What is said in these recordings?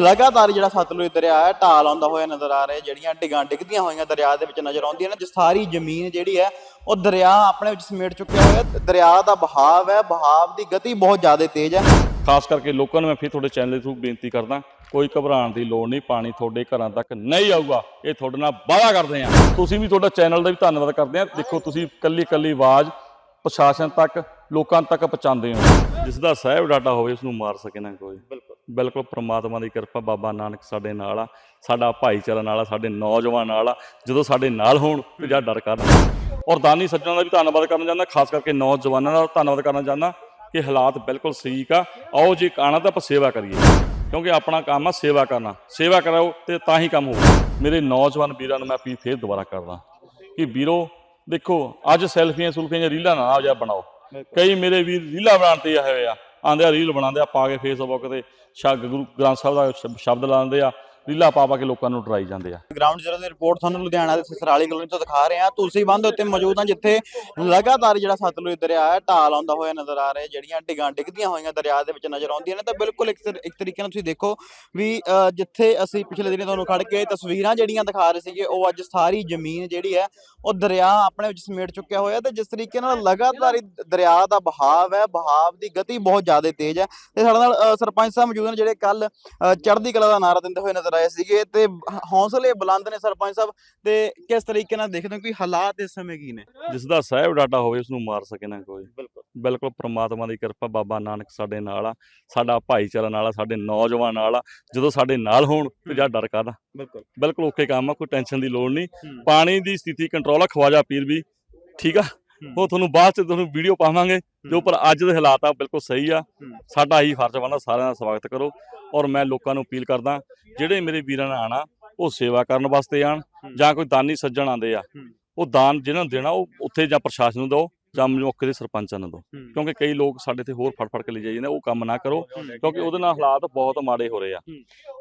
ਲਗਾਤਾਰ ਜਿਹੜਾ ਸਤਲੁਜ ਦਰਿਆ ਹੈ ਢਾਲ ਆਉਂਦਾ ਹੋਇਆ ਨਜ਼ਰ ਆ ਰਿਹਾ ਜਿਹੜੀਆਂ ਡਿਗਾਂ ਡਿੱਗਦੀਆਂ ਹੋਈਆਂ ਦਰਿਆ ਦੇ ਵਿੱਚ ਨਜ਼ਰ ਆਉਂਦੀਆਂ ਨੇ ਜਿਸ ਸਾਰੀ ਜ਼ਮੀਨ ਜਿਹੜੀ ਹੈ ਉਹ ਦਰਿਆ ਆਪਣੇ ਵਿੱਚ ਸਮੇਟ ਚੁੱਕਿਆ ਹੋਇਆ। ਦਰਿਆ ਦਾ ਬਹਾਵ ਹੈ ਬਹਾਵ ਦੀ ਗਤੀ ਬਹੁਤ ਜ਼ਿਆਦਾ ਤੇਜ਼ ਹੈ। ਖਾਸ ਕਰਕੇ ਲੋਕਾਂ ਨੂੰ ਮੈਂ ਫਿਰ ਤੁਹਾਡੇ ਚੈਨਲ ਦੇ ਥਰੂ ਬੇਨਤੀ ਕਰਦਾ ਕੋਈ ਘਬਰਾਉਣ ਦੀ ਲੋੜ ਨਹੀਂ ਪਾਣੀ ਤੁਹਾਡੇ ਘਰਾਂ ਤੱਕ ਨਹੀਂ ਆਊਗਾ। ਇਹ ਤੁਹਾਡੇ ਨਾਲ ਵਾਅਦਾ ਕਰਦੇ ਆ ਤੁਸੀਂ ਵੀ ਤੁਹਾਡਾ ਚੈਨਲ ਦਾ ਵੀ ਧੰਨਵਾਦ ਕਰਦੇ ਆ ਦੇਖੋ ਤੁਸੀਂ ਕੱਲੀ ਕੱਲੀ ਆਵਾਜ਼ ਪ੍ਰਸ਼ਾਸਨ ਤੱਕ ਲੋਕਾਂ ਤੱਕ ਪਹੁੰਚਾਉਂਦੇ ਹੋ। ਜਿਸ ਦਾ ਸਹਿਬ ਡਾਟਾ ਹੋਵੇ ਉਸ ਨੂੰ ਮਾਰ ਸਕੇ ਨਾ ਕੋਈ। ਬਿਲਕੁਲ ਬਿਲਕੁਲ ਪ੍ਰਮਾਤਮਾ ਦੀ ਕਿਰਪਾ ਬਾਬਾ ਨਾਨਕ ਸਾਡੇ ਨਾਲ ਆ, ਸਾਡਾ ਭਾਈਚਾਰਾ ਨਾਲ ਆ, ਸਾਡੇ ਨੌਜਵਾਨ ਨਾਲ ਆ, ਜਦੋਂ ਸਾਡੇ ਨਾਲ ਹੋਣ ਤੇ ਜਾਂ ਡਰ ਕਰਨਾ। ਔਰ ਦਾਨੀ ਸੱਜਣਾਂ ਦਾ ਵੀ ਧੰਨਵਾਦ ਕਰਨਾ ਚਾਹੁੰਦਾ, ਖਾਸ ਕਰਕੇ ਨੌਜਵਾਨਾਂ ਦਾ ਧੰਨਵਾਦ ਕਰਨਾ ਚਾਹੁੰਦਾ ਕਿ ਹਾਲਾਤ ਬਿਲਕੁਲ ਠੀਕ ਆ। ਆਓ ਜੇ ਆਣਾ ਤਾਂ ਆਪਾਂ ਸੇਵਾ ਕਰੀਏ, ਕਿਉਂਕਿ ਆਪਣਾ ਕੰਮ ਆ ਸੇਵਾ ਕਰਨਾ। ਸੇਵਾ ਕਰਾਓ ਤੇ ਤਾਂ ਹੀ ਕੰਮ ਹੋਊ ਮੇਰੇ ਨੌਜਵਾਨ ਵੀਰਾਂ ਨੂੰ ਮੈਂ ਅਪੀਲ ਫੇਰ ਦੁਬਾਰਾ ਕਰਦਾ ਕਿ ਵੀਰੋ, ਦੇਖੋ, ਅੱਜ ਸੈਲਫੀਆਂ ਸੁਲਫੀਆਂ ਜਾਂ ਰੀਲਾਂ ਨਾ ਆ ਜਾ ਬਣਾਓ। ਕਈ ਮੇਰੇ ਵੀਰ ਰੀਲਾਂ ਬਣਾਉਣ ਤੇ ਆਏ ਹੋਏ ਆ, ਆਂਦੇ ਆ, ਰੀਲ ਬਣਾਉਂਦੇ ਆ ਪਾ ਕੇ ਫੇਸਬੁੱਕ ਤੇ ਸ਼ਾ ਗੁਰੂ ਗ੍ਰੰਥ ਸਾਹਿਬ ਦਾ ਸ਼ਬ- ਸ਼ਬਦ ਲਾਉਂਦੇ ਆ। ਰੀਲਾਂ ਪਾ ਪਾ ਕੇ ਲੋਕਾਂ ਨੂੰ ਡਰਾਈ ਜਾਂਦੇ ਆ। ਗਰਾਊਂਡ ਜ਼ੀਰੋ ਦੀ ਰਿਪੋਰਟ ਤੁਹਾਨੂੰ ਲੁਧਿਆਣਾ ਦੇ ਸਸਰਾਲੀ ਕਲੋਨੀ ਤੋਂ ਦਿਖਾ ਰਹੇ ਹਾਂ। ਤੁਸੀਂ ਬੰਦ ਉੱਤੇ ਮੌਜੂਦ ਹਾਂ ਜਿੱਥੇ ਲਗਾਤਾਰ ਜਿਹੜਾ ਸਤਲੁਜ ਦਰਿਆ ਹੈ ਢਾਲ ਆਉਂਦਾ ਹੋਇਆ ਨਜ਼ਰ ਆ ਰਿਹਾ ਜਿਹੜੀਆਂ ਡਿਗਾਂ ਡਿੱਗਦੀਆਂ ਹੋਈਆਂ ਦਰਿਆ ਦੇ ਵਿੱਚ ਨਜ਼ਰ ਆਉਂਦੀਆਂ ਨੇ। ਤਾਂ ਬਿਲਕੁਲ ਇੱਕ ਇੱਕ ਤਰੀਕੇ ਨਾਲ ਤੁਸੀਂ ਦੇਖੋ ਵੀ ਜਿੱਥੇ ਅਸੀਂ ਪਿਛਲੇ ਦਿਨੀ ਤੁਹਾਨੂੰ ਖੜ ਕੇ ਤਸਵੀਰਾਂ ਜਿਹੜੀਆਂ ਦਿਖਾ ਰਹੇ ਸੀਗੇ ਉਹ ਅੱਜ ਸਾਰੀ ਜ਼ਮੀਨ ਜਿਹੜੀ ਹੈ ਉਹ ਦਰਿਆ ਆਪਣੇ ਵਿੱਚ ਸਮੇਟ ਚੁੱਕਿਆ ਹੋਇਆ ਤੇ ਜਿਸ ਤਰੀਕੇ ਨਾਲ ਲਗਾਤਾਰ ਦਰਿਆ ਦਾ ਬਹਾਵ ਹੈ ਬਹਾਵ ਦੀ ਗਤੀ ਬਹੁਤ ਜ਼ਿਆਦਾ ਤੇਜ਼ ਹੈ। ਤੇ ਸਾਡੇ ਨਾਲ ਅ, ਸਰਪੰਚ ਸਾਹਿਬ ਮੌਜੂਦ ਨੇ ਜਿਹੜੇ ਕੱਲ ਚੜ੍ਹਦੀ ਕਲਾ ਦਾ ਨਾਰਾ ਦਿੰਦੇ ਹੋਏ ਨਜ਼ਰ ਆਏ ਸੀਗੇ ਤੇ ਹੌਸਲੇ ਬੁਲੰਦ ਨੇ ਸਰਪੰਚ ਸਾਹਿਬ ਤੇ ਕਿਸ ਤਰੀਕੇ ਨਾਲ ਦੇਖਦੇ ਹੋ ਕਿ ਹਾਲਾਤ ਇਸ ਸਮੇਂ ਕੀ ਨੇ? ਜਿਸ ਦਾ ਸਹਿਬ ਡਾਟਾ ਹੋਵੇ ਉਸ ਨੂੰ ਮਾਰ ਸਕੇ ਨਾ ਕੋਈ। ਬਿਲਕੁਲ। ਬਿਲਕੁਲ ਪ੍ਰਮਾਤਮਾ ਦੀ ਕਿਰਪਾ ਬਾਬਾ ਨਾਨਕ ਸਾਡੇ ਨਾਲ ਆ ਸਾਡਾ ਭਾਈਚਾਰਾ ਨਾਲ ਆ ਸਾਡੇ ਨੌਜਵਾਨ ਨਾਲ ਆ ਜਦੋਂ ਸਾਡੇ ਨਾਲ ਹੋਣ ਤੇ ਜਾਂ ਡਰ ਕਾਹਦਾ? ਬਿਲਕੁਲ। ਬਿਲਕੁਲ ਓਕੇ ਕੰਮ ਆ ਕੋਈ ਟੈਨਸ਼ਨ ਦੀ ਲੋੜ ਨਹੀਂ। ਪਾਣੀ ਦੀ ਸਥਿਤੀ ਕੰਟਰੋਲ ਆ ਖਵਾਜਾ ਪੀਰ ਵੀ ਠੀਕ ਆ? ਉਹ ਤੁਹਾਨੂੰ ਬਾਅਦ ਚ ਤੁਹਾਨੂੰ ਵੀਡੀਓ ਪਾਵਾਂਗੇ ਜੋ ਪਰ ਅੱਜ ਦੇ ਹਾਲਾਤ ਆ ਬਿਲਕੁਲ ਸਹੀ ਆ। ਸਾਡਾ ਹੀ ਫਰਜ਼ ਬਣਦਾ ਸਾਰਿਆਂ ਦਾ ਸਵਾਗਤ ਕਰੋ ਔਰ ਮੈਂ ਲੋਕਾਂ ਨੂੰ ਅਪੀਲ ਕਰਦਾ ਜਿਹੜੇ ਮੇਰੇ ਵੀਰਾਂ ਨੇ ਆਣਾ ਉਹ ਸੇਵਾ ਕਰਨ ਵਾਸਤੇ ਆਣ। ਜਾਂ ਕੋਈ ਦਾਨੀ ਸੱਜਣ ਆਂਦੇ ਆ। ਉਹ ਦਾਨ ਜਿਹਨਾਂ ਨੂੰ ਦੇਣਾ ਉਹ ਉੱਥੇ ਜਾਂ ਪ੍ਰਸ਼ਾਸਨ ਨੂੰ ਦਿਓ ਜਾਂ ਮੌਕੇ ਦੇ ਸਰਪੰਚਾਂ ਨੂੰ ਦਿਓ ਕਿਉਂਕਿ ਕਈ ਲੋਕ ਸਾਡੇ ਤੇ ਹੋਰ ਫੜ ਫੜ ਕੇ ਲੈ ਜਾਈ ਜਾਂਦੇ ਉਹ ਕੰਮ ਨਾ ਕਰੋ ਕਿਉਂਕਿ ਉਹਦੇ ਨਾਲ ਹਾਲਾਤ ਬਹੁਤ ਮਾੜੇ ਹੋ ਰਹੇ ਆ।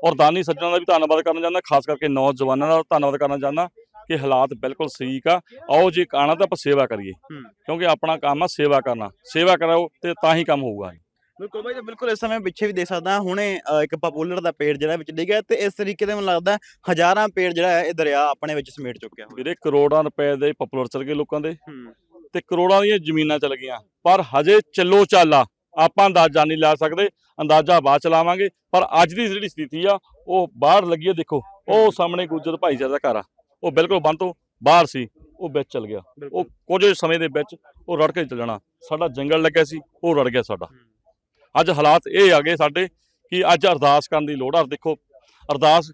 ਔਰ ਦਾਨੀ ਸੱਜਣਾਂ ਦਾ ਵੀ ਧੰਨਵਾਦ ਕਰਨਾ ਚਾਹੁੰਦਾ ਖਾਸ ਕਰਕੇ ਨੌਜਵਾਨਾਂ ਦਾ ਧੰਨਵਾਦ ਕਰਨਾ ਚਾਹੁੰਦਾ ਕਿ ਹਾਲਾਤ ਬਿਲਕੁਲ ਠੀਕ ਆ। ਆਓ ਜੇ ਆਣਾ ਤਾਂ ਆਪਾਂ ਸੇਵਾ ਕਰੀਏ। ਕਿਉਂਕਿ ਆਪਣਾ ਕੰਮ ਆ ਸੇਵਾ ਕਰਨਾ। ਸੇਵਾ ਕਰਾਓ ਤੇ ਤਾਂ ਹੀ ਕੰਮ ਹੋਊਗਾ। ਬਿਲਕੁਲ ਬਾਈ ਬਿਲਕੁਲ ਇਸ ਸਮੇਂ ਪਿੱਛੇ ਵੀ ਦੇਖ ਸਕਦਾ ਹੁਣੇ ਇੱਕ ਪਪੂਲਰ ਦਾ ਪੇੜ ਜਿਹੜਾ ਵਿੱਚ ਡਿੱਗਿਆ ਤੇ ਇਸ ਤਰੀਕੇ ਦੇ ਮੈਨੂੰ ਲੱਗਦਾ ਹਜ਼ਾਰਾਂ ਪੇੜ ਜਿਹੜਾ ਹੈ ਇਹ ਦਰਿਆ ਆਪਣੇ ਵਿੱਚ ਸਮੇਟ ਚੁੱਕਿਆ ਹੋਇਆ। ਵੀਰੇ ਕਰੋੜਾਂ ਰੁਪਏ ਦੇ ਪਪੂਲਰ ਚਲ ਗਏ ਲੋਕਾਂ ਦੇ। ਤੇ ਕਰੋੜਾਂ ਦੀਆਂ ਜ਼ਮੀਨਾਂ ਚਲ ਗਈਆਂ। ਪਰ ਹਜੇ ਚੱਲੋ ਚਾਲਾ। ਆਪਾਂ ਅੰਦਾਜ਼ਾ ਨਹੀਂ ਲਾ ਸਕਦੇ। ਅੰਦਾਜ਼ਾ ਬਾਅਦ ਚਲਾਵਾਂਗੇ ਪਰ ਅੱਜ ਦੀ ਜਿਹੜੀ ਸਥਿਤੀ ਆ ਉਹ ਬਾਹਰ ਲੱਗੀ ਆ ਦੇਖੋ। ਉਹ ਸਾਹਮਣੇ ਗੁੱਜਰ ਭਾਈਚਾਰੇ ਦਾ ਘਰ ਆ। ਉਹ ਬਿਲਕੁਲ ਬੰਦ ਤੋਂ ਬਾਹਰ ਸੀ ਉਹ ਵਿੱਚ ਚਲ ਗਿਆ। ਉਹ ਕੁਝ ਸਮੇਂ ਦੇ ਵਿੱਚ ਉਹ ਰੜ ਕੇ ਚਲ ਜਾਣਾ। ਸਾਡਾ ਜੰਗਲ ਲੱਗਿਆ ਸੀ ਉਹ ਰੜ ਗਿਆ ਸਾਡਾ। ਅੱਜ ਹਾਲਾਤ ਇਹ ਆ ਗਏ ਸਾਡੇ ਕਿ ਅੱਜ ਅਰਦਾਸ ਕਰਨ ਦੀ ਲੋੜ ਆ। ਦੇਖੋ ਅਰਦਾਸ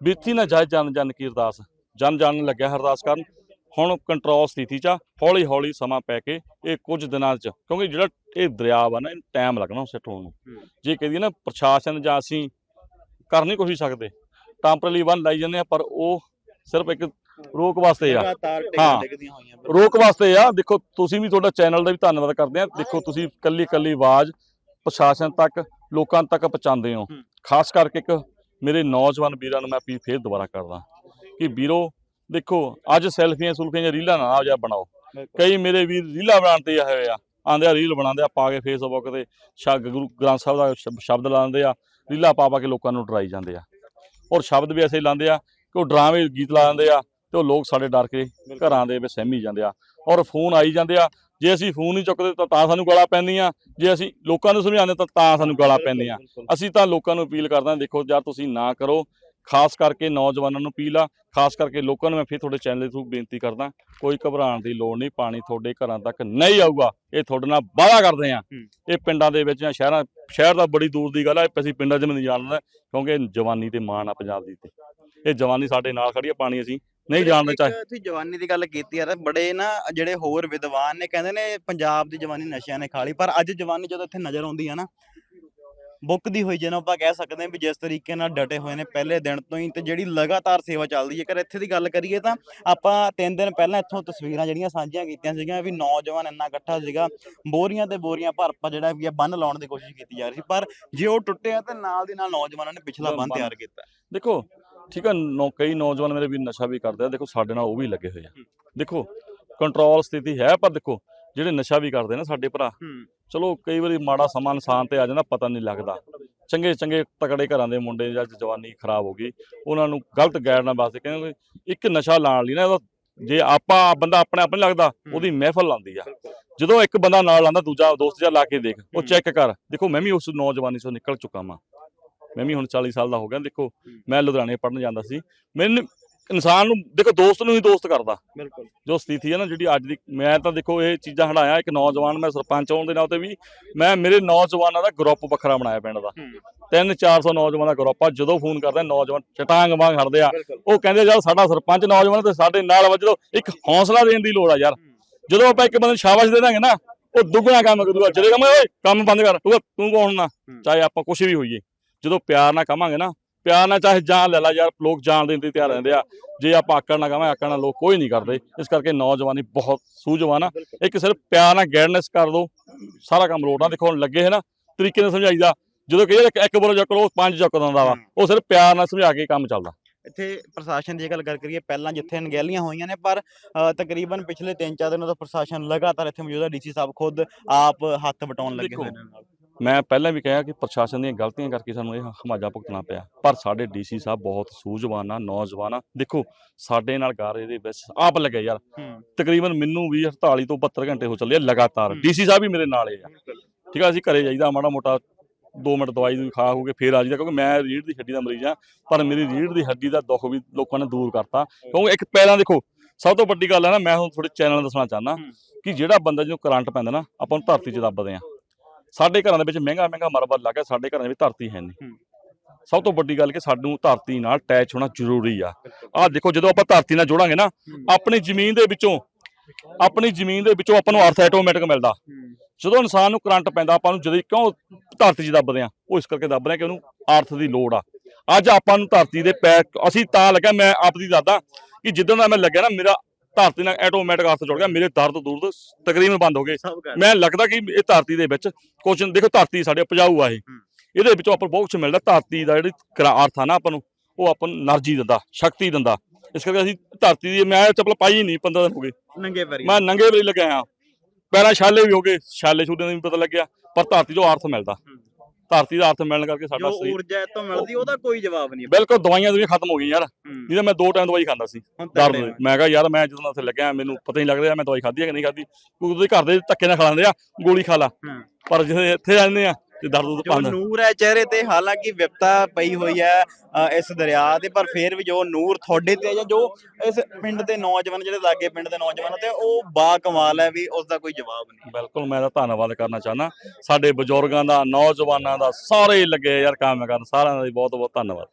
ਬੀਤੀ ਨਾ ਜਾਏ ਜਨ ਜਨ ਕੀ ਅਰਦਾਸ? ਜਨ ਜਨ ਲੱਗਿਆ ਅਰਦਾਸ ਕਰਨ। ਹੁਣ ਕੰਟਰੋਲ ਸਥਿਤੀ ਚ ਹੌਲੀ ਹੌਲੀ ਸਮਾਂ ਪੈ ਕੇ ਇਹ ਕੁਝ ਦਿਨਾਂ ਚ ਕਿਉਂਕਿ ਜਿਹੜਾ ਇਹ ਦਰਿਆ ਵਾ ਨਾ ਇਹਨੂੰ ਟਾਈਮ ਲੱਗਣਾ ਸੈੱਟ ਹੋਣ ਨੂੰ। ਜੇ ਕਹਦੀ ਨਾ ਪ੍ਰਸ਼ਾਸਨ ਜਾਂ ਅਸੀਂ ਕਰ ਨਹੀਂ ਵੀ ਸਕਦੇ। ਟੈਂਪਰੇਰੀ ਬੰਨ ਲਾਈ ਜਾਂਦੇ ਆ ਪਰ ਉਹ ਸਿਰਫ ਇੱਕ ਰੋਕ ਵਾਸਤੇ ਆ। ਹਾਂ। ਰੋਕ ਵਾਸਤੇ ਆ। ਦੇਖੋ ਤੁਸੀਂ ਵੀ ਤੁਹਾਡਾ ਚੈਨਲ ਦਾ ਵੀ ਧੰਨਵਾਦ ਕਰਦੇ ਆ। ਦੇਖੋ ਤੁਸੀਂ ਕੱਲੀ ਕੱਲੀ ਆਵਾਜ਼ ਪ੍ਰਸ਼ਾਸਨ ਤੱਕ ਲੋਕਾਂ ਤੱਕ ਪਹੁੰਚਾਉਂਦੇ ਹੋ। ਖਾਸ ਕਰਕੇ ਇੱਕ ਮੇਰੇ ਨੌਜਵਾਨ ਵੀਰਾਂ ਨੂੰ ਮੈਂ ਅਪੀਲ ਫੇਰ ਦੁਬਾਰਾ ਕਰਦਾ ਕਿ ਵੀਰੋ ਦੇਖੋ ਅੱਜ ਸੈਲਫੀਆਂ ਸੁਲਫੀਆਂ ਜਾਂ ਰੀਲਾਂ ਨਾ ਆ ਜਾ ਬਣਾਓ। ਕਈ ਮੇਰੇ ਵੀਰ ਰੀਲਾਂ ਬਣਾਉਣ ਤੇ ਆਏ ਹੋਏ ਆ। ਆਂਦੇ ਆ ਰੀਲ ਬਣਾਉਂਦੇ ਆ ਪਾ ਕੇ ਫੇਸਬੁੱਕ ਤੇ ਸ਼ਾ ਗੁਰੂ ਗ੍ਰੰਥ ਸਾਹਿਬ ਦਾ ਸ਼ਬ- ਸ਼ਬਦ ਲਾਉਂਦੇ ਆ। ਰੀਲਾਂ ਪਾ ਪਾ ਕੇ ਲੋਕਾਂ ਨੂੰ ਡਰਾਈ ਜਾਂਦੇ ਆ। ਔਰ ਸ਼ਬਦ ਵੀ ਐਸੇ ਲਾਉਂਦੇ ਆ ਕਿ ਉਹ ਡਰਾਵੇਂ ਗੀਤ ਲਾ ਦਿੰਦੇ ਆ ਤੇ ਉਹ ਲੋਕ ਸਾਡੇ ਡਰ ਕੇ ਘਰਾਂ ਦੇ ਵਿੱਚ ਸਹਿਮੀ ਜਾਂਦੇ ਆ ਔਰ ਫੋਨ ਆਈ ਜਾਂਦੇ ਆ ਜੇ ਅਸੀਂ ਫੋਨ ਨਹੀਂ ਚੁੱਕਦੇ ਤਾਂ ਤਾਂ ਸਾਨੂੰ ਗਾਲਾਂ ਪੈਂਦੀਆਂ ਜੇ ਅਸੀਂ ਲੋਕਾਂ ਨੂੰ ਸਮਝਾਉਂਦੇ ਤਾਂ ਤਾਂ ਸਾਨੂੰ ਗਾਲਾਂ ਪੈਂਦੀਆਂ। ਅਸੀਂ ਤਾਂ ਲੋਕਾਂ ਨੂੰ ਅਪੀਲ ਕਰਦਾ ਦੇਖੋ ਯਾਰ ਤੁਸੀਂ ਨਾ ਕਰੋ ਖਾਸ ਕਰਕੇ ਨੌਜਵਾਨਾਂ ਨੂੰ ਅਪੀਲ ਆ ਖਾਸ ਕਰਕੇ ਲੋਕਾਂ ਨੂੰ ਮੈਂ ਫਿਰ ਤੁਹਾਡੇ ਚੈਨਲ ਦੇ ਥਰੂ ਬੇਨਤੀ ਕਰਦਾ ਕੋਈ ਘਬਰਾਉਣ ਦੀ ਲੋੜ ਨਹੀਂ ਪਾਣੀ ਤੁਹਾਡੇ ਘਰਾਂ ਤੱਕ ਨਹੀਂ ਆਊਗਾ ਇਹ ਤੁਹਾਡੇ ਨਾਲ ਵਾਅਦਾ ਕਰਦੇ ਆ ਹੂੰ। ਇਹ ਪਿੰਡਾਂ ਦੇ ਵਿੱਚ ਜਾਂ ਸ਼ਹਿਰਾਂ ਸ਼ਹਿਰ ਦਾ ਬੜੀ ਦੂਰ ਦੀ ਗੱਲ ਆ ਅਸੀਂ ਪਿੰਡਾਂ 'ਚ ਨਹੀਂ ਜਾਣਦਾ ਕਿਉਂਕਿ ਜਵਾਨੀ ਤੇ ਮਾਣ ਆ ਪੰਜਾਬ ਦੀ ਤੇ ਇਹ ਜਵਾਨੀ ਸਾਡੇ ਨਾਲ ਖੜੀ ਆ ਪਾਣੀ ਅਸੀਂ ਨਹੀਂ ਜਾਣਦੇ ਚਾਹੇ ਤੁਸੀਂ ਜਵਾਨੀ ਦੀ ਗੱਲ ਕੀਤੀ ਯਾਰ ਬੜੇ ਨਾ ਜਿਹੜੇ ਹੋਰ ਵਿਦਵਾਨ ਨੇ ਕਹਿੰਦੇ ਨੇ ਪੰਜਾਬ ਦੀ ਜਵਾਨੀ ਨਸ਼ਿਆਂ ਨੇ ਖਾ ਲਈ ਪਰ ਅੱਜ ਜਵਾਨੀ ਜਦੋਂ ਇੱਥੇ ਨਜ਼ਰ ਆਉਂਦੀ ਹੈ ਨਾ ਬੁੱਕਦੀ ਹੋਈ ਜਿਹਨੂੰ ਆਪਾਂ ਕਹਿ ਸਕਦੇ ਹਾਂ ਵੀ ਜਿਸ ਤਰੀਕੇ ਨਾਲ ਡਟੇ ਹੋਏ ਨੇ ਪਹਿਲੇ ਦਿਨ ਤੋਂ ਹੀ ਤੇ ਜਿਹੜੀ ਲਗਾਤਾਰ ਸੇਵਾ ਚੱਲਦੀ ਹੈ ਜੇਕਰ ਇੱਥੇ ਦੀ ਗੱਲ ਕਰੀਏ ਤਾਂ ਆਪਾਂ ਤਿੰਨ ਦਿਨ ਪਹਿਲਾਂ ਇੱਥੋਂ ਤਸਵੀਰਾਂ ਜਿਹੜੀਆਂ ਸਾਂਝੀਆਂ ਕੀਤੀਆਂ ਸੀਗੀਆਂ ਵੀ ਨੌਜਵਾਨ ਇੰਨਾ ਇਕੱਠਾ ਸੀਗਾ ਬੋਰੀਆਂ ਤੇ ਬੋਰੀਆਂ ਭਰ ਭਰ ਜਿਹੜਾ ਵੀ ਆ ਬੰਨ ਲਾਉਣ ਦੀ ਕੋਸ਼ਿਸ਼ ਕੀਤੀ ਜਾ ਰਹੀ ਸੀ ਪਰ ਜੇ ਉਹ ਟੁੱਟਿਆ ਤੇ ਨਾਲ ਦੀ ਨਾਲ ਨੌਜਵਾਨਾਂ ਨੇ ਪਿਛਲਾ ਬੰਨ। ਤਿਆਰ ਕੀਤਾ ਦੇਖੋ ਠੀਕ ਆ ਨੌ ਕਈ ਨੌਜਵਾਨ ਮੇਰੇ ਵੀ ਨਸ਼ਾ ਵੀ ਕਰਦੇ ਆ ਦੇਖੋ ਸਾਡੇ ਨਾਲ ਉਹ ਵੀ ਲੱਗੇ ਹੋਏ ਆ। ਦੇਖੋ ਕੰਟਰੋਲ ਸਥਿਤੀ ਹੈ ਪਰ ਦੇਖੋ ਜਿਹੜੇ ਨਸ਼ਾ ਵੀ ਕਰਦੇ ਨਾ ਸਾਡੇ ਭਰਾ ਚਲੋ ਕਈ ਵਾਰੀ ਮਾੜਾ ਸਮਾਂ ਇਨਸਾਨ ਤੇ ਆ ਜਾਂਦਾ ਪਤਾ ਨਹੀਂ ਲੱਗਦਾ। ਚੰਗੇ ਚੰਗੇ ਤਕੜੇ ਘਰਾਂ ਦੇ ਮੁੰਡੇ ਜਾਂ ਜਵਾਨੀ ਖਰਾਬ ਹੋ ਗਈ ਉਹਨਾਂ ਨੂੰ ਗਲਤ ਗਾਈਡਾਂ ਵਾਸਤੇ ਕਹਿੰਦੇ ਇੱਕ ਨਸ਼ਾ ਲਾਣ ਲਈ ਨਾ ਇਹਦਾ ਜੇ ਆਪਾਂ ਬੰਦਾ ਆਪਣੇ ਆਪ ਨਹੀਂ ਲੱਗਦਾ ਉਹਦੀ ਮਹਿਫਲ ਲਾਉਂਦੀ ਆ। ਜਦੋਂ ਇੱਕ ਬੰਦਾ ਨਾਲ ਲਾਂਦਾ ਦੂਜਾ ਦੋਸਤ ਜਾਂ ਲਾ ਕੇ ਦੇਖ ਉਹ। ਚੈੱਕ ਕਰ ਦੇਖੋ ਮੈਂ ਵੀ ਉਸ ਨੌਜਵਾਨੀ ਤੋਂ ਨਿਕਲ ਚੁੱਕਾ ਮਾਂ ਮੈਂ ਵੀ ਹੁਣ 40 ਸਾਲ ਦਾ ਹੋ ਗਿਆ ਦੇਖੋ ਮੈਂ ਲੁਧਿਆਣੇ ਪੜਨ ਜਾਂਦਾ ਸੀ। ਮੈਨੂੰ ਇਨਸਾਨ ਨੂੰ ਦੇਖੋ ਦੋਸਤ ਨੂੰ ਹੀ ਦੋਸਤ ਕਰਦਾ। ਬਿਲਕੁਲ। ਜੋ ਸਥਿਤੀ ਹੈ ਨਾ ਜਿਹੜੀ ਅੱਜ ਦੀ ਮੈਂ ਤਾਂ ਦੇਖੋ ਇਹ ਚੀਜ਼ਾਂ ਹਟਾਇਆ ਇੱਕ ਨੌਜਵਾਨ ਮੈਂ ਸਰਪੰਚ ਹੋਣ ਦੇ ਨਾਤੇ ਵੀ ਮੈਂ ਮੇਰੇ ਨੌਜਵਾਨਾਂ ਦਾ ਗਰੁੱਪ ਵੱਖਰਾ ਬਣਾਇਆ ਪਿੰਡ ਦਾ। ਤਿੰਨ 400 ਨੌਜਵਾਨਾਂ ਦਾ ਗਰੁੱਪ ਆ ਜਦੋਂ ਫੋਨ ਕਰਦੇ ਨੌਜਵਾਨ ਚਟਾਂਗ ਵਾਂਗ ਹਟਦੇ ਆ। ਉਹ ਕਹਿੰਦੇ ਯਾਰ ਸਾਡਾ ਸਰਪੰਚ ਨੌਜਵਾਨ ਤੇ ਸਾਡੇ ਨਾਲ ਵਾ ਜਦੋਂ ਇੱਕ ਹੌਸਲਾ ਦੇਣ ਦੀ ਲੋੜ ਆ ਯਾਰ। ਜਦੋਂ ਆਪਾਂ ਇੱਕ ਬੰਦੇ ਨੂੰ ਸ਼ਾਬਾਸ਼ ਦੇ ਦਾਂਗੇ ਨਾ ਉਹ ਦੁੱਗਣਾ ਕੰਮ ਕਰੂਗਾ। ਜਿਹੜੇ ਕੰਮ ਓਏ ਕੰਮ ਬੰਦ ਕਰ। ਤੂੰ ਕੌਣ ਨਾ ਚਾਹੇ ਆਪਾਂ ਕੁਝ ਵੀ ਹੋਈਏ। ਜਦੋਂ ਪਿਆਰ ਨਾਲ ਕਵਾਂਗੇ ਨਾ ਪਿਆਰ ਨਾਲ ਚਾਹੇ ਜਾਨ ਲੈ ਲਾ ਯਾਰ ਲੋਕ ਜਾਨ ਦੇਣ ਤੇ ਤਿਆਰ ਰਹਿੰਦੇ ਆ। ਜੇ ਆਪਾਂ ਆਕੜ ਨਾ ਕਵਾਂ ਆਕੜ ਨਾਲ ਲੋਕ ਕੋਈ ਨਹੀਂ ਕਰਦੇ। ਇਸ ਕਰਕੇ ਨੌਜਵਾਨੀ ਬਹੁਤ ਸੂਝਵਾਨ ਆ। ਇੱਕ ਸਿਰਫ ਪਿਆਰ ਨਾਲ ਗਾਈਡਨੈਸ ਕਰ ਦੋ ਸਾਰਾ ਕੰਮ ਲੋੜ ਨਾ ਦੇਖੋ ਹੁਣ ਲੱਗੇ ਹੈ ਨਾ। ਤਰੀਕੇ ਨਾਲ ਸਮਝਾਈਦਾ। ਜਦੋਂ ਕਹੀਏ ਇੱਕ- ਇੱਕ ਬੋਲੋ ਚੱਕ ਲਓ ਪੰਜ ਚੱਕ ਦਿੰਦਾ ਵਾ। ਉਹ ਸਿਰਫ ਪਿਆਰ ਨਾਲ ਸਮਝਾ ਕੇ ਕੰਮ ਚੱਲਦਾ। ਇੱਥੇ ਪ੍ਰਸ਼ਾਸਨ ਦੀ ਗੱਲ ਕਰ ਕਰੀਏ ਪਹਿਲਾਂ ਜਿੱਥੇ ਅਣਗਹਿਲੀਆਂ ਹੋਈਆਂ ਨੇ ਪਰ ਤਕਰੀਬਨ ਪਿਛਲੇ 3-4 ਦਿਨਾਂ ਤੋਂ ਪ੍ਰਸ਼ਾਸਨ ਲਗਾਤਾਰ ਇੱਥੇ ਮੌਜੂਦ ਹੈ ਡੀਸੀ ਸਾਹਿਬ ਖੁਦ ਆਪ ਹੱਥ ਵਟਾਉਣ ਲੱਗੇ ਹੋਏ ਨੇ। ਨਾਲ ਮੈਂ ਪਹਿਲਾਂ ਵੀ ਕਿਹਾ ਕਿ ਪ੍ਰਸ਼ਾਸਨ ਦੀਆਂ ਗਲਤੀਆਂ ਕਰਕੇ ਸਾਨੂੰ ਇਹ ਹਮਾਜਾ ਭੁਗਤਣਾ ਪਿਆ। ਪਰ ਸਾਡੇ ਡੀਸੀ ਸਾਹਿਬ ਬਹੁਤ ਸੂਝਵਾਨ ਆ ਨੌਜਵਾਨ ਆ। ਦੇਖੋ ਸਾਡੇ ਨਾਲ ਗਾਰੇ ਦੇ ਵਿੱਚ ਆਪ ਲੱਗੇ ਯਾਰ। ਤਕਰੀਬਨ ਮੈਨੂੰ ਵੀ 48 ਤੋਂ 72 ਘੰਟੇ ਹੋ ਚੱਲੇ ਆ ਲਗਾਤਾਰ। ਡੀਸੀ ਸਾਹਿਬ ਵੀ ਮੇਰੇ ਨਾਲ ਹੀ ਆ। ਠੀਕ ਆ ਅਸੀਂ ਘਰੇ ਜਾਈਦਾ ਮਾੜਾ ਮੋਟਾ 2 ਮਿੰਟ ਦਵਾਈ ਦੂਈ ਖਾ ਹੋ ਕੇ ਫੇਰ ਆ ਜਾਈਦਾ ਕਿਉਂਕਿ ਮੈਂ ਰੀੜ੍ਹ ਦੀ ਹੱਡੀ ਦਾ ਮਰੀਜ਼ ਆ। ਪਰ ਮੇਰੀ ਰੀੜ੍ਹ ਦੀ ਹੱਡੀ ਦਾ ਦੁੱਖ ਵੀ ਲੋਕਾਂ ਨੇ ਦੂਰ ਕਰਤਾ। ਕਿਉਂਕਿ ਇੱਕ ਪਹਿਲਾਂ ਦੇਖੋ ਸਭ ਤੋਂ ਵੱਡੀ ਗੱਲ ਹੈ ਨਾ ਮੈਂ ਹੁਣ ਥੋੜੇ ਚੈਨਲ ਦੱਸਣਾ ਚਾਹੁੰਦਾ ਹੂੰ। ਕਿ ਜਿਹੜਾ ਬੰਦਾ ਜਿਹਨੂੰ ਕਰੰਟ ਪੈਂਦਾ ਨਾ ਆਪਾਂ ਨੂੰ ਧਰਤੀ 'ਚ ਦੱਬਦੇ ਆ। ਸਾਡੇ ਘਰਾਂ ਦੇ ਵਿੱਚ ਮਹਿੰਗਾ ਮਹਿੰਗਾ ਮਰਬਲ ਲੱਗਾ ਸਾਡੇ ਘਰਾਂ ਦੇ ਵਿੱਚ ਧਰਤੀ ਹੈ ਨਹੀਂ। ਸਭ ਤੋਂ ਵੱਡੀ ਗੱਲ ਕਿ ਸਾਨੂੰ ਧਰਤੀ ਨਾਲ ਅਟੈਚ ਹੋਣਾ ਜ਼ਰੂਰੀ ਆ। ਆਹ ਦੇਖੋ ਜਦੋਂ ਆਪਾਂ ਧਰਤੀ ਨਾਲ ਜੋੜਾਂਗੇ ਨਾ ਆਪਣੀ ਜ਼ਮੀਨ ਦੇ ਵਿੱਚੋਂ ਆਪਣੀ ਜ਼ਮੀਨ ਦੇ ਵਿੱਚੋਂ ਆਪਾਂ ਨੂੰ ਅਰਥ ਆਟੋਮੈਟਿਕ ਮਿਲਦਾ ਜਦੋਂ ਇਨਸਾਨ ਨੂੰ ਕਰੰਟ ਪੈਂਦਾ ਆਪਾਂ ਨੂੰ ਜਦੋਂ ਕਿਉਂ ਧਰਤੀ 'ਚ ਦੱਬਦੇ ਆ ਉਹ ਇਸ ਕਰਕੇ ਦੱਬਦੇ ਆ ਕਿ ਉਹਨੂੰ ਅਰਥ ਦੀ ਲੋੜ ਆ। ਅੱਜ ਆਪਾਂ ਨੂੰ ਧਰਤੀ ਦੇ ਪੈਰ ਅਸੀਂ ਤਾਂ ਲੱਗਾ ਮੈਂ ਆਪ ਦੀ ਦੱਸਦਾ ਕਿ ਜਿੱਦਾਂ ਦਾ ਮੈਂ ਲੱਗਿਆ ਨਾ ਮੇਰਾ ਧਰਤੀ ਨਾਲ ਆਟੋਮੈਟਿਕ ਹੱਥ ਜੁੜ ਗਿਆ ਮੇਰੇ ਦਰਦ ਦੂਰ ਤਕਰੀਬਨ ਬੰਦ ਹੋ ਗਏ। ਮੈਂ ਲੱਗਦਾ ਕਿ ਇਹ ਧਰਤੀ ਦੇ ਵਿੱਚ ਕੁਝ ਦੇਖੋ ਧਰਤੀ ਸਾਡੇ ਪਜਾਊ ਆ ਇਹ। ਇਹਦੇ ਵਿੱਚੋਂ ਆਪਾਂ ਬਹੁਤ ਕੁਝ ਮਿਲਦਾ ਧਰਤੀ ਦਾ ਜਿਹੜੀ ਅਰਥ ਆ ਨਾ ਆਪਾਂ ਨੂੰ ਉਹ ਆਪਾਂ ਨੂੰ એનર્ਜੀ ਦਿੰਦਾ ਸ਼ਕਤੀ ਦਿੰਦਾ। ਇਸ ਕਰਕੇ ਅਸੀਂ ਧਰਤੀ ਦੀ ਮੈਂ ਚੱਪਲ ਪਾਈ ਨਹੀਂ 15 ਦਿਨ ਹੋ ਗਏ। ਨੰਗੇ ਪੈਰੀ। ਮੈਂ ਨੰਗੇ ਪੈਰੀ ਲਗਾਇਆ ਪੈਰਾਂ ਛਾਲੇ ਵੀ ਹੋ ਗਏ ਛਾਲੇ ਛੂਦਿਆਂ ਦਾ ਵੀ ਪਤਾ ਲੱਗਿਆ ਪਰ ਧਰਤੀ ਤੋਂ ਅਰਥ ਮਿਲਦਾ। ਧਰਤੀ ਦਾ ਅਰਥ ਮਿਲਣ ਕਰਕੇ ਜੋ ਸਾਡਾ ਸਰੀਰ ਊਰਜਾ ਤੋਂ ਮਿਲਦੀ ਉਹਦਾ ਕੋਈ ਜਵਾਬ ਨਹੀਂ ਬਿਲਕੁਲ ਦਵਾਈਆਂ ਦੁਨੀਆਂ ਖਤਮ ਹੋ ਗਈਆਂ ਯਾਰ। ਨਹੀਂ ਤਾਂ ਮੈਂ ਦੋ ਟਾਈਮ ਦਵਾਈ ਖਾਂਦਾ ਸੀ ਦਰਦ। ਮੈਂ ਕਿਹਾ ਯਾਰ ਮੈਂ ਜਦੋਂ ਉੱਥੇ ਲੱਗਿਆ ਮੈਨੂੰ ਪਤਾ ਨਹੀਂ ਲੱਗ ਰਿਹਾ ਮੈਂ ਦਵਾਈ ਖਾਧੀ ਹੈ ਕਿ ਨਹੀਂ ਖਾਧੀ ਕਿਉਂਕਿ ਉਹਦੇ ਘਰ ਦੇ ਧੱਕੇ ਨਾਲ ਖਿਲਾਉਂਦੇ ਆ ਗੋਲੀ ਖਾ ਲਾ। ਪਰ ਜਦੋਂ ਇੱਥੇ ਆਉਂਦੇ ਆ ਤੇ ਦਰਦ ਤੋਂ ਜੋ ਨੂਰ ਹੈ ਚਿਹਰੇ ਤੇ ਹਾਲਾਂਕਿ ਵਿਪਤਾ ਪਈ ਹੋਈ ਹੈ ਅ, ਇਸ ਦਰਿਆ ਤੇ ਪਰ ਫਿਰ ਵੀ ਜੋ ਨੂਰ ਤੁਹਾਡੇ ਤੇ ਹੈ ਜਾਂ ਜੋ ਇਸ ਪਿੰਡ ਦੇ ਨੌਜਵਾਨ ਜਿਹੜੇ ਲਾਗੇ ਪਿੰਡ ਦੇ ਨੌਜਵਾਨ ਤੇ ਉਹ ਬਾ ਕਮਾਲ ਹੈ ਵੀ ਉਸ ਦਾ ਕੋਈ ਜਵਾਬ ਨਹੀਂ। ਬਿਲਕੁਲ ਮੈਂ ਤਾਂ ਧੰਨਵਾਦ ਕਰਨਾ ਚਾਹੁੰਦਾ। ਸਾਡੇ ਬਜ਼ੁਰਗਾਂ ਦਾ ਨੌਜਵਾਨਾਂ ਦਾ ਸਾਰੇ ਲੱਗੇ ਯਾਰ ਕੰਮ ਕਰਨ। ਸਾਰਿਆਂ ਦਾ ਜੀ ਬਹੁਤ ਬਹੁਤ ਧੰਨਵਾਦ।